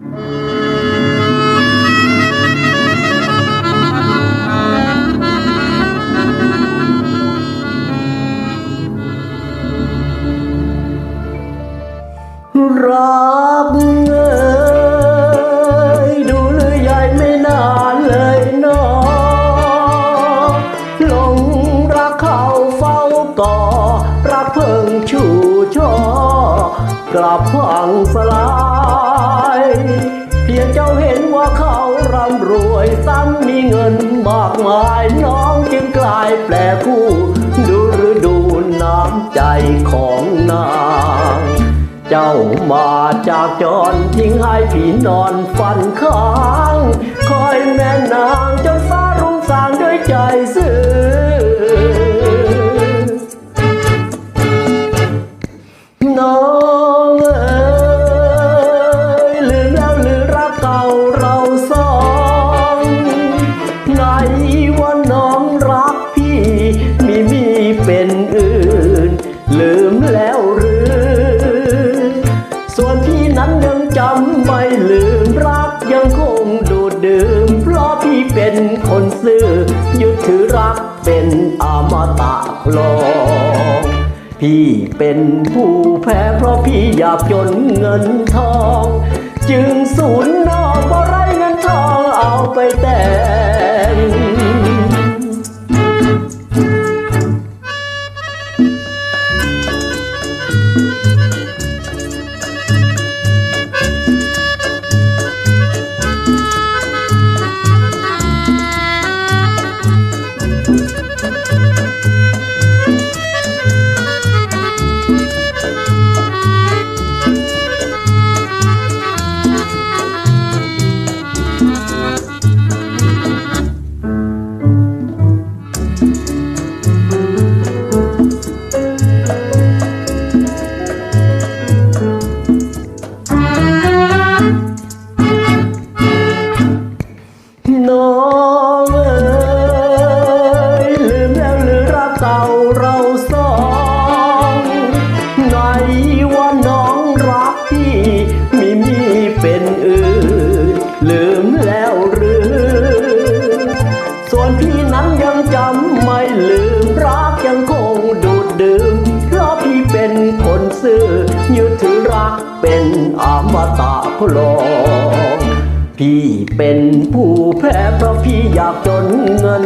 รักเอ่ยดูหรือใหญ่ไม่นานเลยเนอหลงรักเขาเฝ้าก่อรักเพิ่งชูช่อกลับพังสลาย เพียงเจ้าเห็นว่าเขาร่ำรวยซ้ำมีเงินมากมายน้องจึงกลายแปลผู้ดูหรือดูน้ำใจของนางเจ้ามาจากจรทิ้งให้พี่นอนฝันค้างคอยแม่นางจนฟ้ารุ่งสางด้วยใจซื่อน้องันยังจำไม่ลืมรักยังคงดูดดื่ม เพราะพี่เป็นคนซื่อยึดถือรักเป็นอมตะคลอพี่เป็นผู้แพ้เพราะพี่อยากจนเงินทอง จึงสูญ รักเก่าเราสองไหนว่าน้องรักพี่มีมีเป็นอื่นลืมแล้วหรือ ส่วนพี่นั้นยังจำไม่ลืมรักยังคงดูดดื่มเพราะพี่เป็นคนซื่อยึดถือรักเป็นอมตะพลองพี่เป็นผู้แพ้เพราะพี่อยากจนเงิน